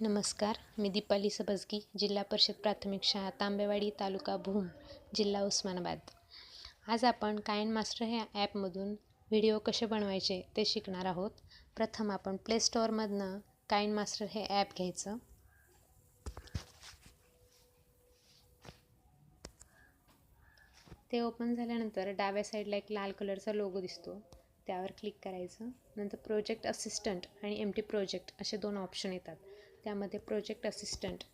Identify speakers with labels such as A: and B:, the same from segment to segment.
A: नमस्कार मी दीपाली सबजगी जिल्हा परिषद प्राथमिक शाळा तांबेवाडी तालुका भूम जिल्हा उस्मानाबाद. आज आपण कायन मास्टर ह्या ॲपमधून व्हिडिओ कसे बनवायचे ते शिकणार आहोत. प्रथम आपण प्ले स्टोअरमधनं कायन मास्टर हे ॲप घ्यायचं. ते ओपन झाल्यानंतर डाव्या साईडला एक लाल कलरचा लोगो दिसतो. त्यावर क्लिक करायचं. नंतर प्रोजेक्ट असिस्टंट आणि एम टी प्रोजेक्ट असे दोन ऑप्शन येतात. त्यामध्ये प्रोजेक्ट असिस्टंट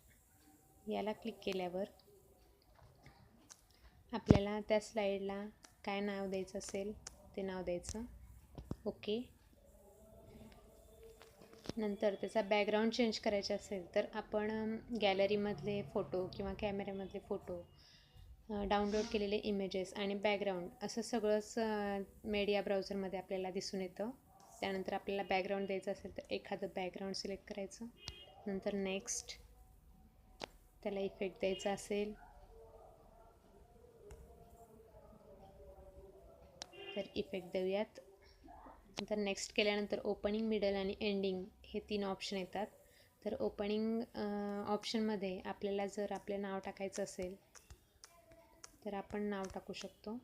A: याला क्लिक केल्यावर आपल्याला त्या स्लाईडला काय नाव द्यायचं असेल ते नाव द्यायचं. ओके. नंतर त्याचा बॅकग्राऊंड चेंज करायचा असेल तर आपण गॅलरीमधले फोटो किंवा कॅमेऱ्यामधले फोटो डाउनलोड केलेले इमेजेस आणि बॅकग्राऊंड असं सगळंच मीडिया ब्राउझरमध्ये आपल्याला दिसून येतं. त्यानंतर आपल्याला बॅकग्राऊंड द्यायचं असेल तर एखादं बॅकग्राऊंड सिलेक्ट करायचं. नंतर नेक्स्ट त्याला इफेक्ट द्यायचा असेल. तर इफेक्ट देऊयात. नंतर नेक्स्ट केल्यानंतर ओपनिंग मिडल आणि एंडिंग हे तीन ऑप्शन येतात. तर ओपनिंग ऑप्शनमध्ये आपल्याला जर आपले नाव टाकायचं असेल तर आपण नाव टाकू शकतो.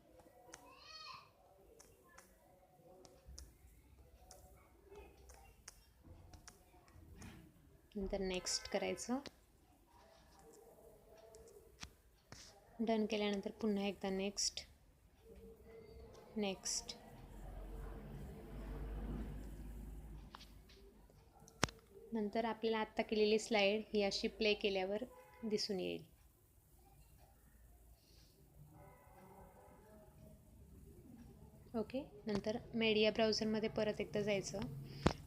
A: नंतर नेक्स्ट करायचं. डन केल्यानंतर पुन्हा एकदा नेक्स्ट नेक्स्ट नंतर आपल्याला आत्ता केलेली स्लाईड ही अशी प्ले केल्यावर दिसून येईल. ओके नंतर मीडिया ब्राउझरमध्ये परत एकदा जायचं.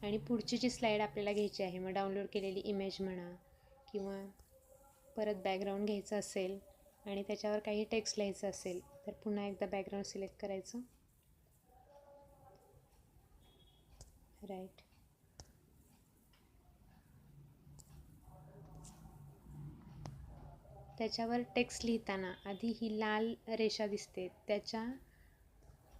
A: आणि पुढची जी स्लाईड आपल्याला घ्यायची आहे मग डाउनलोड केलेली इमेज म्हणा किंवा परत बॅकग्राऊंड घ्यायचं असेल आणि त्याच्यावर काही टेक्स्ट लिहायचं असेल तर पुन्हा एकदा बॅकग्राऊंड सिलेक्ट करायचं. राईट त्याच्यावर टेक्स्ट लिहिताना आधी ही लाल रेषा दिसते त्याच्या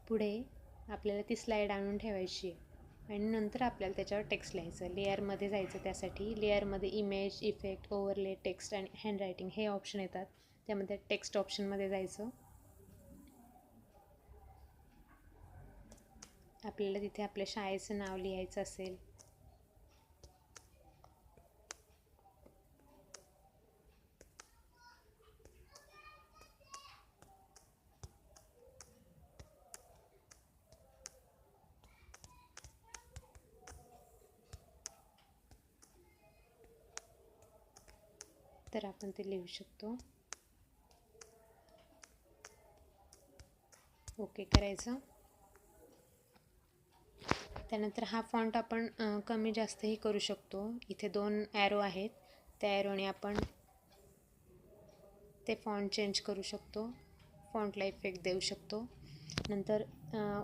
A: पुढे आपल्याला ती स्लाईड आणून ठेवायची आहे. आणि नंतर आपल्याला त्याच्यावर टेक्स्ट लिहायचं. लेअरमध्ये जायचं त्यासाठी. लेअरमध्ये इमेज इफेक्ट ओव्हरले टेक्स्ट आणि हँडरायटिंग हे ऑप्शन येतात. त्यामध्ये टेक्स्ट ऑप्शनमध्ये जायचं. आपल्याला तिथे आपल्या शाळेचं नाव लिहायचं असेल. तर आपण ते लिहू शकतो. ओके करायचं. त्यानंतर हा फॉन्ट आपण कमी जास्तही करू शकतो. इथे दोन ॲरो आहेत. त्या ॲरोने आपण ते फॉन्ट चेंज करू शकतो. फॉन्टला इफेक्ट देऊ शकतो. नंतर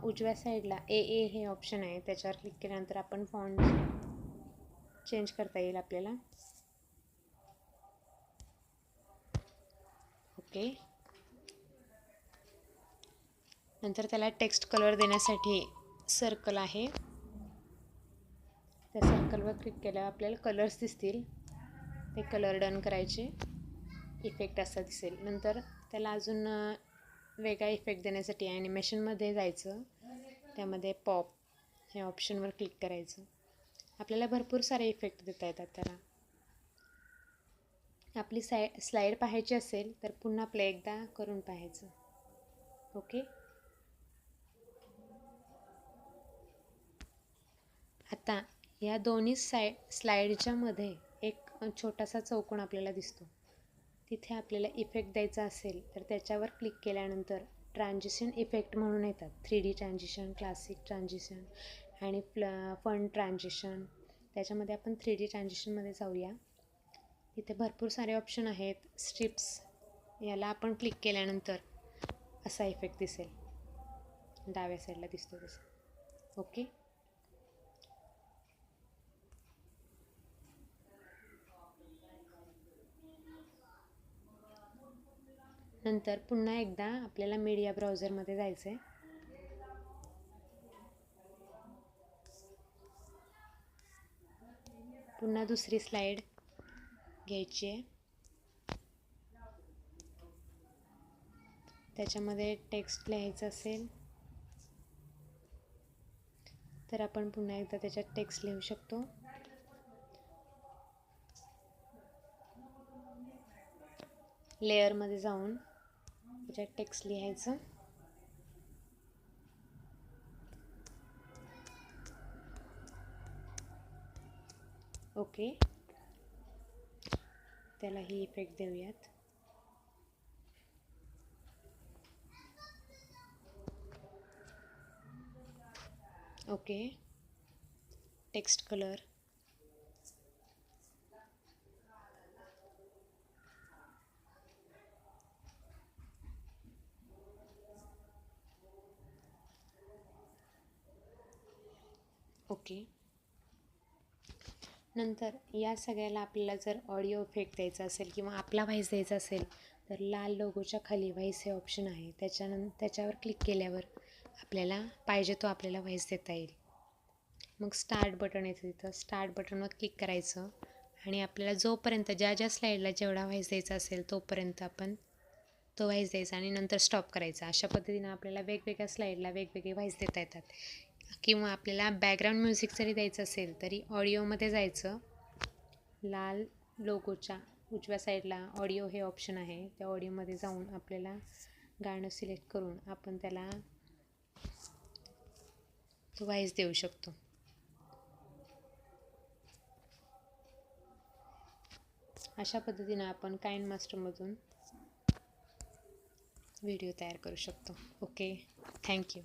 A: उजव्या साईडला ए ए हे ऑप्शन आहे. त्याच्यावर क्लिक केल्यानंतर आपण फॉन्ट चेंज करता येईल आपल्याला. ओके. नंतर त्याला टेक्स्ट कलर देण्यासाठी सर्कल आहे. त्या सर्कलवर क्लिक केल्यावर आपल्याला कलर्स दिसतील. ते कलर डन करायचे. इफेक्ट असा दिसेल. नंतर त्याला अजून वेगळा इफेक्ट देण्यासाठी ॲनिमेशनमध्ये जायचं. त्यामध्ये पॉप ह्या ऑप्शनवर क्लिक करायचं. आपल्याला भरपूर सारे इफेक्ट देता येतात त्याला. आपली साय स्लाईड पाहायची असेल तर पुन्हा प्ले एकदा करून पाहायचं. ओके? आता या दोन्ही साय स्लाईडच्यामध्ये एक छोटासा चौकोन आपल्याला दिसतो. तिथे आपल्याला इफेक्ट द्यायचा असेल तर त्याच्यावर क्लिक केल्यानंतर ट्रान्झिशन इफेक्ट म्हणून येतात. Three D transition classic transition आणि प्ल फन ट्रान्झिशन त्याच्यामध्ये आपण थ्री डी ट्रान्झिशनमध्ये जाऊया. इथे भरपूर सारे ऑप्शन आहेत. स्ट्रिप्स याला आपण क्लिक केल्यानंतर असा इफेक्ट दिसेल. डाव्या साईडला दिसतो तसं. ओके नंतर पुन्हा एकदा आपल्याला मीडिया ब्राउझरमध्ये जायचं आहे पुन्हा दुसरी स्लाईड घ्यायची. आहे त्याच्यामध्ये टेक्स्ट लिहायचं असेल. तर आपण पुन्हा एकदा त्याच्यात टेक्स्ट लिहू शकतो. लेअरमध्ये जाऊन त्याच्यात टेक्स्ट लिहायचं. ओके त्याला ही इफेक्ट देऊयात. ओके. Text colour okay. नंतर या सगळ्याला आपल्याला जर ऑडिओ इफेक्ट द्यायचा असेल किंवा आपला व्हाईस द्यायचा असेल तर लाल लोगोच्या खाली व्हाईस हे ऑप्शन आहे. त्याच्यानं त्याच्यावर क्लिक केल्यावर आपल्याला पाहिजे तो आपल्याला व्हाईस देता येईल. मग स्टार्ट बटन येतं तिथं. स्टार्ट बटनवर क्लिक करायचं आणि आपल्याला जोपर्यंत ज्या ज्या स्लाईडला जेवढा व्हाईस द्यायचा असेल तोपर्यंत आपण तो व्हाईस द्यायचा आणि नंतर स्टॉप करायचा. अशा पद्धतीनं आपल्याला वेगवेगळ्या स्लाईडला वेगवेगळे व्हाईस देता येतात. किंवा आपल्याला बॅकग्राऊंड म्युझिक जरी द्यायचं असेल तरी ऑडिओमध्ये जायचं. लाल लोगोच्या उजव्या साईडला ऑडिओ हे ऑप्शन आहे. त्या ऑडिओमध्ये जाऊन आपल्याला गाणं सिलेक्ट करून आपण त्याला तो व्हाईस देऊ शकतो. अशा पद्धतीनं आपण काइन मास्टरमधून व्हिडिओ तयार करू शकतो. Okay thank you